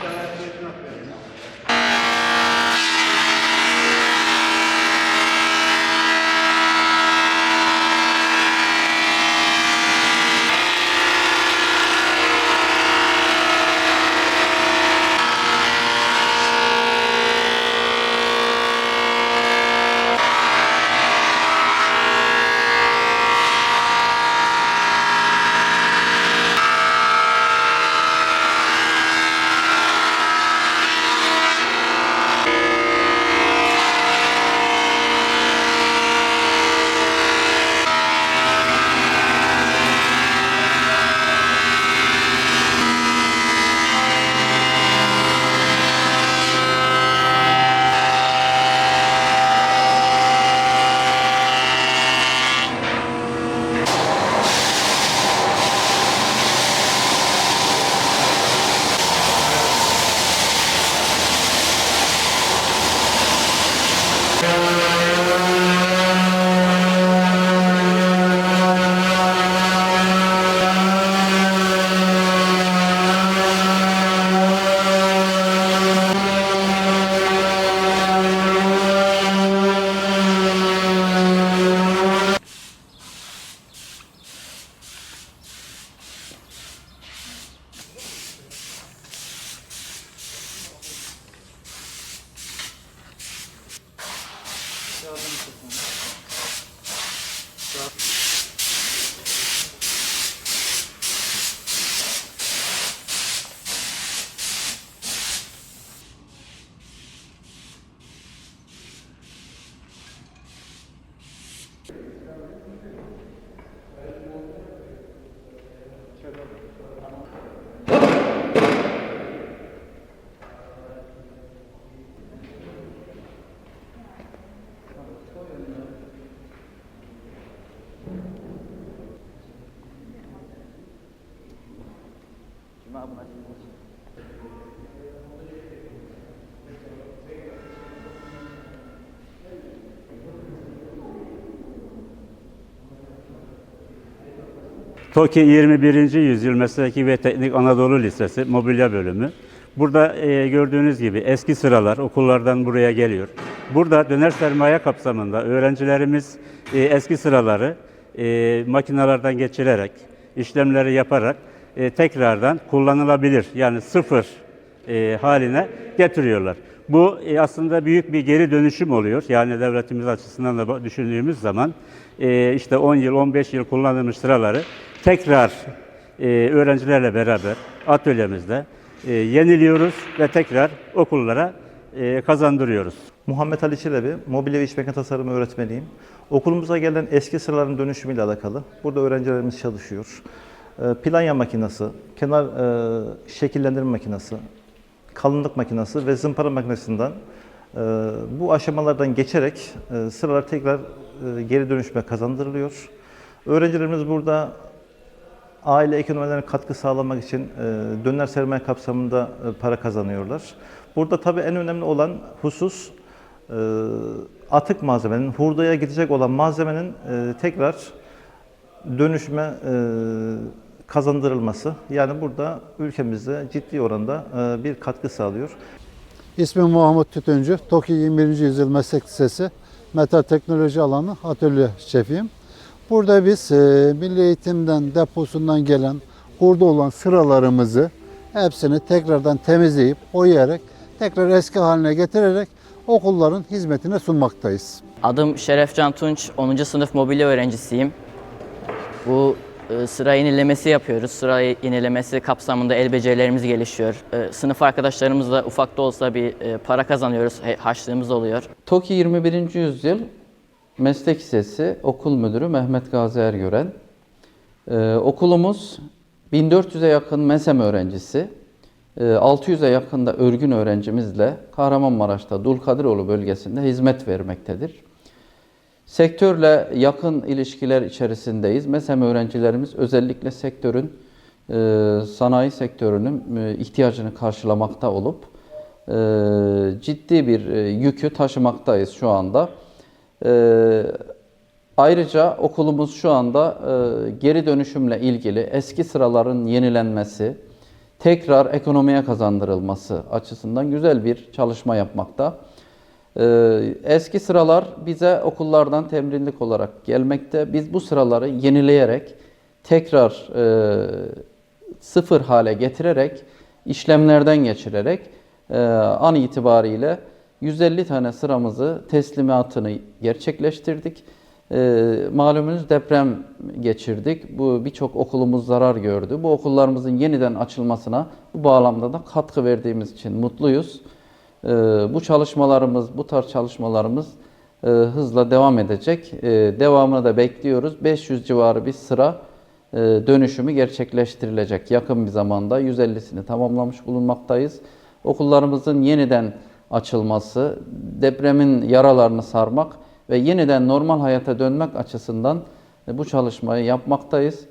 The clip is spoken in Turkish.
Gracias. Yardımcı olun. TOKİ 21. Yüzyıl Mesleki ve Teknik Anadolu Lisesi Mobilya Bölümü. Burada e, gördüğünüz gibi eski sıralar okullardan buraya geliyor. Burada döner sermaye kapsamında öğrencilerimiz e, eski sıraları e, makinelerden geçirerek, işlemleri yaparak e, tekrardan kullanılabilir yani sıfır e, haline getiriyorlar. Bu e, aslında büyük bir geri dönüşüm oluyor. Yani devletimiz açısından da düşündüğümüz zaman e, işte 10 yıl, 15 yıl kullanılmış sıraları tekrar e, öğrencilerle beraber atölyemizde e, yeniliyoruz ve tekrar okullara e, kazandırıyoruz. Muhammed Ali Çelebi, mobilya ve iş mekaniği tasarımı öğretmeniyim. Okulumuza gelen eski sıraların dönüşümüyle alakalı. Burada öğrencilerimiz çalışıyor. Ee, Planya makinesi, kenar e, şekillendirme makinesi, kalınlık makinesi ve zımpara makinesinden e, bu aşamalardan geçerek e, sıralar tekrar e, geri dönüşüme kazandırılıyor. Öğrencilerimiz burada aile ekonomilerine katkı sağlamak için e, döner sermaye kapsamında e, para kazanıyorlar. Burada tabii en önemli olan husus e, atık malzemenin, hurdaya gidecek olan malzemenin e, tekrar dönüşme e, kazandırılması. Yani burada ülkemizde ciddi oranda e, bir katkı sağlıyor. İsmim Muhammed Tütüncü. TOKİ 21. Yüzyıl Meslek Lisesi Metal Teknoloji alanı atölye şefiyim. Burada biz e, Milli Eğitim'den, deposundan gelen hurda olan sıralarımızı hepsini tekrardan temizleyip, boyayarak, tekrar eski haline getirerek okulların hizmetine sunmaktayız. Adım Şerefcan Tunç, 10. sınıf mobilya öğrencisiyim. Bu sıra yenilemesi yapıyoruz. Sıra yenilemesi kapsamında el becerilerimiz gelişiyor. E, Sınıf arkadaşlarımızla ufak da olsa bir e, para kazanıyoruz, harçlığımız oluyor. TOKİ 21. Yüzyıl Meslek Lisesi Okul Müdürü Mehmet Gazi Ergören. Ee, okulumuz 1400'e yakın MESEM öğrencisi, e, 600'e yakın da örgün öğrencimizle Kahramanmaraş'ta Dulkadiroğlu bölgesinde hizmet vermektedir. Sektörle yakın ilişkiler içerisindeyiz. MESEM öğrencilerimiz özellikle sektörün, e, sanayi sektörünün e, ihtiyacını karşılamakta olup e, ciddi bir yükü taşımaktayız şu anda. Ayrıca okulumuz şu anda geri dönüşümle ilgili eski sıraların yenilenmesi, tekrar ekonomiye kazandırılması açısından güzel bir çalışma yapmakta. E, eski sıralar bize okullardan temrinlik olarak gelmekte. Biz bu sıraları yenileyerek, tekrar e, sıfır hale getirerek, işlemlerden geçirerek e, an itibariyle 150 tane sıramızı teslimatını gerçekleştirdik. E, malumunuz deprem geçirdik. Bu birçok okulumuz zarar gördü. Bu okullarımızın yeniden açılmasına bu bağlamda da katkı verdiğimiz için mutluyuz. E, bu çalışmalarımız, bu tarz çalışmalarımız e, hızla devam edecek. E, devamını da bekliyoruz. 500 civarı bir sıra e, dönüşümü gerçekleştirilecek yakın bir zamanda 150'sini tamamlamış bulunmaktayız. Okullarımızın yeniden açılması, depremin yaralarını sarmak ve yeniden normal hayata dönmek açısından e, bu çalışmayı yapmaktayız.